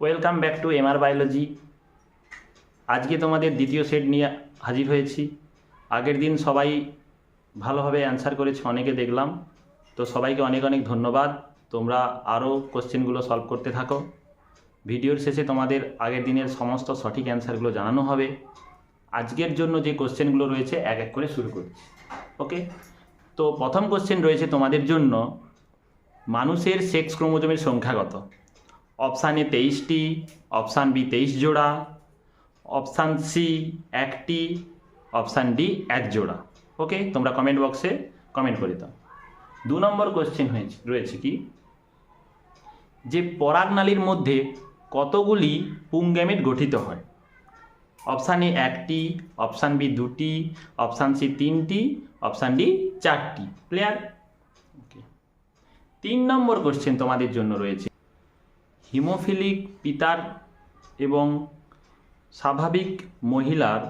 Welcome back to MR biology আজকে তোমাদের দ্বিতীয় সেট নিয়ে হাজির হয়েছি। আগের দিন সবাই ভালোভাবে অ্যান্সার করেছে, অনেকে দেখলাম। তো সবাইকে অনেক অনেক ধন্যবাদ। তোমরা আরও কোশ্চেনগুলো সলভ করতে থাকো। ভিডিওর শেষে তোমাদের আগের দিনের সমস্ত সঠিক অ্যান্সারগুলো জানানো হবে। আজকের জন্য যে কোশ্চেনগুলো রয়েছে, এক এক করে শুরু করছি। ওকে তো প্রথম কোশ্চেন রয়েছে তোমাদের জন্য, মানুষের সেক্স ক্রোমোজোমের সংখ্যা কত? অপশান এ তেইশটি, অপশান বি তেইশ জোড়া, অপশান সি একটি, অপশান ডি এক জোড়া। ওকে তোমরা কমেন্ট বক্সে কমেন্ট করে দাও। দু নম্বর কোশ্চেন হয়েছে, রয়েছে কি? যে পরাগনালীর মধ্যে কতগুলি পুংগ্যামেট গঠিত হয়? অপশান এ একটি, অপশান বি দুটি, অপশান সি তিনটি, অপশান ডি চারটি। ক্লিয়ার ওকে তিন নম্বর কোশ্চেন তোমাদের জন্য রয়েছে। হিমোফিলিক পিতার এবং স্বাভাবিক মহিলার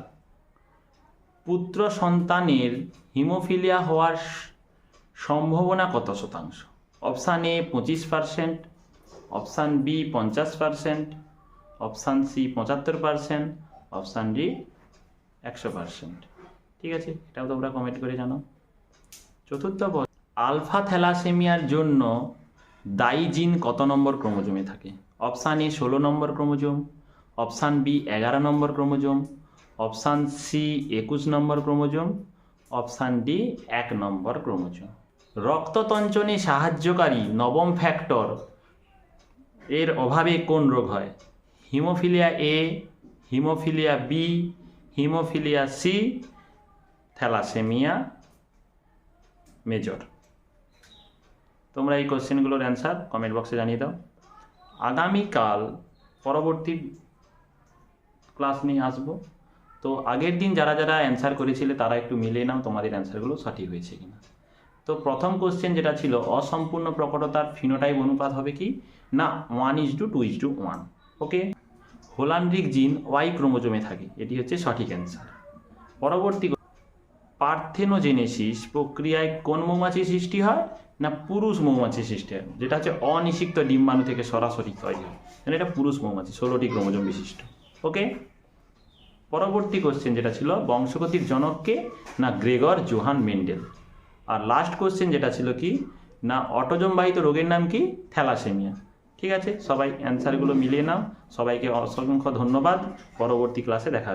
পুত্র সন্তানের হিমোফিলিয়া হওয়ার সম্ভাবনা কত শতাংশ? অপশান এ পঁচিশ পারসেন্ট, অপশান বি পঞ্চাশ পারসেন্ট, অপশান সি পঁচাত্তর পারসেন্ট, অপশান ডি একশো পারসেন্ট। ঠিক আছে? এটাও তোমরা কমেন্ট করে জানো। চতুর্থ আলফা থ্যালাসেমিয়ার জন্য দায়ী জিন কত নম্বর ক্রোমোজোমে থাকে? অপশান এ ষোলো নম্বর ক্রোমোজোম, অপশান বি এগারো নম্বর ক্রোমোজোম, অপশান সি একুশ নম্বর ক্রোমোজোম, অপশান ডি এক নম্বর ক্রোমোজোম। রক্ততঞ্চনে সাহায্যকারী নবম ফ্যাক্টর, এর অভাবে কোন রোগ হয়? Haemophilia A, haemophilia B, haemophilia C, thalassaemia major. তোমরা এই কোশ্চেনগুলোর অ্যান্সার কমেন্ট বক্সে জানিয়ে দাও। আগামীকাল পরবর্তী ক্লাস নিয়ে আসব। তো আগের দিন যারা যারা অ্যান্সার করেছিলে তারা একটু মিলিয়ে নাও তোমাদের অ্যান্সারগুলো সঠিক হয়েছে কিনা। তো প্রথম কোশ্চেন যেটা ছিল, অসম্পূর্ণ প্রকটতার ফিনোটাইপ অনুপাত হবে কি? না one is two two is to one okay holandric gene Y ক্রোমোজোমে থাকে, এটি হচ্ছে সঠিক অ্যান্সার। পরবর্তী পার্থেনোজেনেসিস প্রক্রিয়ায় কোন মৌমাছি সৃষ্টি হয়? না পুরুষ মৌমাছি সৃষ্টি হয়? যেটা হচ্ছে অনিষিক্ত ডিম্বাণু থেকে সরাসরি তৈরি হয়। মানে এটা পুরুষ মৌমাছি, ষোলোটি ক্রোমোজোম বিশিষ্ট। ওকে? পরবর্তী কোশ্চেন যেটা ছিল, বংশগতির জনককে না গ্রেগর জোহান মেন্ডেল। আর লাস্ট কোশ্চেন যেটা ছিল কি? না অটোজম বাহিত রোগের নাম কি? থ্যালাসেমিয়া। ঠিক আছে? সবাই অ্যান্সারগুলো মিলিয়ে নাও। সবাইকে অসংখ্য ধন্যবাদ। পরবর্তী ক্লাসে দেখা।